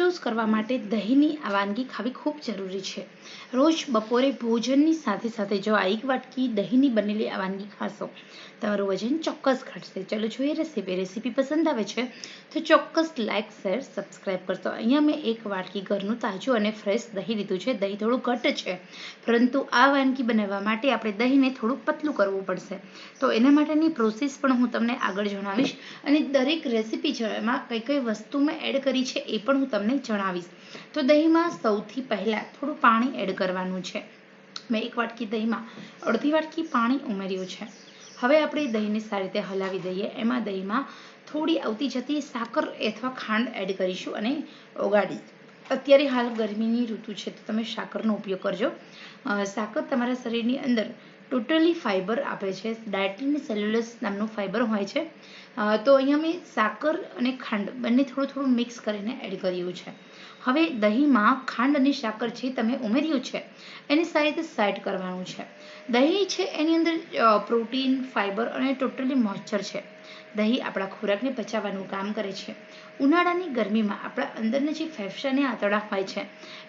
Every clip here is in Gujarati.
લોસ કરવા માટે દહીંની આ વાનગી ખાવી ખૂબ જરૂરી છે. રોજ બપોરે ભોજનની સાથે સાથે જો આ એક વાટકી દહીંની બનેલી આ વાનગી ખાશો તમારું વજન ચોક્કસ ઘટશે. ચલો જોઈએ રેસીપી રેસીપી પસંદ આવે છે, તો ચોક્કસ લાઇક શેર સબસ્ક્રાઈબ કરશો અહીંયા મેં એક વાટકી ઘરનું તાજું અને ફ્રેશ દહીં લીધું છે. દહીં થોડું ઘટ છે, પરંતુ આ વાનગી બનાવવા માટે આપણે દહીંને થોડું પતલું કરવું પડશે. તો એના માટેની પ્રોસેસ પણ હું તમને આગળ જણાવીશ. અને દરેક રેસીપી એમાં કઈ કઈ વસ્તુ મેં એડ કરી છે, એ પણ હું તમને જણાવીશ. તો દહીંમાં સૌથી પહેલાં થોડું પાણી એડ કરવાનું છે. મેં એક વાટકી દહીંમાં અડધી વાટકી પાણી ઉમેર્યું છે. હવે આપણે દહીંને સારી રીતે હલાવી દઈએ. એમાં દહીંમાં થોડી આવતી જતી સાકર અથવા ખાંડ એડ કરીશું અને ઓગાળી. અત્યારે હાલ ગરમીની ઋતુ છે, તો તમે સાકરનો ઉપયોગ કરજો. સાકર તમારા શરીરની અંદર ટોટલી ફાઇબર આપે છે. ડાયટિન સેલ્યુલસ નામનું ફાઇબર હોય છે. તો અહીંયા મેં સાકર અને ખાંડ બંને થોડું થોડું મિક્સ કરીને એડ કર્યું છે. હવે દહીંમાં ખાંડ અને સાકર છે તમે ઉમેર્યું છે, એની સારી રીતે સાઇડ કરવાનું છે. દહીં છે એની અંદર પ્રોટીન, ફાઇબર અને ટોટલી મોઇશ્ચર છે. દહીં આપણા ખોરાકને પચાવવાનું કામ કરે છે. ઉનાળાની ગરમીમાં આપણા અંદરના જે ફેફસાને આંતરડા હોય છે,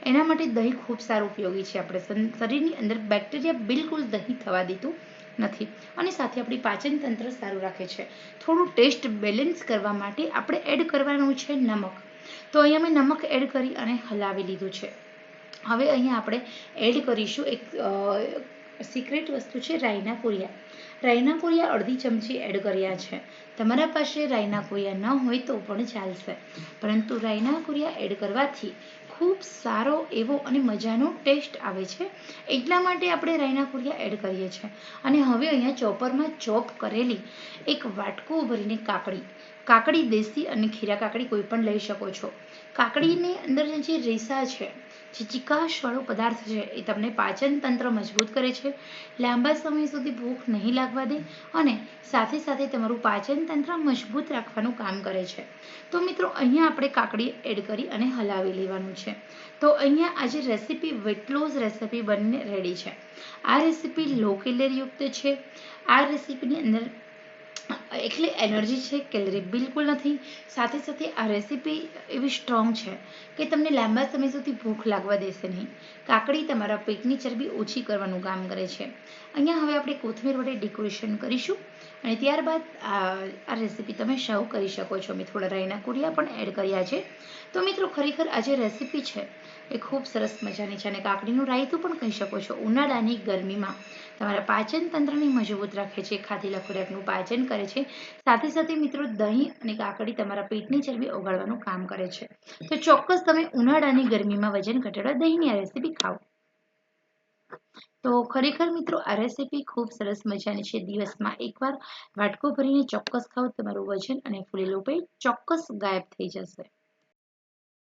એના માટે દહીં ખૂબ સારું ઉપયોગી છે. આપણે શરીરની અંદર બેક્ટેરિયા બિલકુલ દહીં થવા દીધું નથી અને સાથે આપણી પાચન તંત્ર સારું રાખે છે. થોડું ટેસ્ટ બેલેન્સ કરવા માટે આપણે એડ કરવાનું છે નમક. તો અહીંયા મેં નમક એડ કરી અને હલાવી લીધું છે. હવે અહીંયા આપણે એડ કરીશું એક સિક્રેટ વસ્તુ છે રાઈના કોરિયા. રાઈના કોરિયા અડધી ચમચી એડ કર્યા છે. તમારા પાસે રાઈના કોરિયા ન હોય તો પણ ચાલશે. પરંતુ રાઈના કોરિયા એડ કરવાથી ખૂબ સારો એવો અને મજાનો ટેસ્ટ આવે છે. એટલા માટે આપણે રાઈના કુરિયા એડ કરીએ છીએ. અને હવે અહીંયા ચોપરમાં ચોપ કરેલી એક વાટકો ભરીને કાકડી. કાકડી દેશી અને ખીરા કાકડી કોઈ પણ લઈ શકો છો. કાકડીની અંદર જે રેસા છે જે ચિકાશવાળો પદાર્થ છે. એ તમને પાચન તંત્ર મજબૂત કરે છે. લાંબા સમય સુધી ભૂખ નહીં લાગવા દે અને સાથે સાથે તમારું પાચન તંત્ર મજબૂત રાખવાનું કામ કરે છે. તો મિત્રો, અહીંયા આપણે કાકડી એડ કરી અને હલાવી લેવાનું છે. તો અહીંયા આજે રેસીપી વેટ લોસ રેસીપી બંને રેડી છે. આ રેસીપી લો કેલેરીયુક્ત છે. આ રેસીપીની અંદર એટલે એનર્જી છે કેલરી બિલકુલ નથી. સાથે સાથે આ રેસીપી એવી સ્ટ્રોંગ છે કે તમને લાંબા સમય સુધી ભૂખ લાગવા દેશે નહીં. કાકડી તમારા પેટની ચરબી ઓછી કરવાનું કામ કરે છે. અહીંયા હવે આપણે કોથમીર વડે ડેકોરેશન કરીશું અને ત્યારબાદ આ રેસીપી તમે સર્વ કરી શકો છો. મેં થોડા રાઈના કુરિયા પણ એડ કર્યા છે. તો મિત્રો ખરેખર આ જે રેસીપી છે એ ખૂબ સરસ મજાની છે અને કાકડીનું રાયતું પણ કહી શકો છો. ઉનાળાની ગરમીમાં તમારા પાચન તંત્રને મજબૂત રાખે છે ખાધેલા ખોરાકનું પાચન કરે છે, સાથે સાથે મિત્રો દહીં અને કાકડી તમારા પેટની ચરબી ઓગાળવાનું કામ કરે છે. તો ચોક્કસ તમે ઉનાળાની ગરમીમાં વજન ઘટાડવા દહીંની આ રેસીપી ખાઓ. તો ખરેખર મિત્રો આ રેસીપી ખૂબ સરસ મજાની છે, દિવસમાં એકવાર વાટકો ભરીને ચોક્કસ ખાઓ, તમારું વજન અને ફૂલેલું પેટ ચોક્કસ ગાયબ થઈ જશે.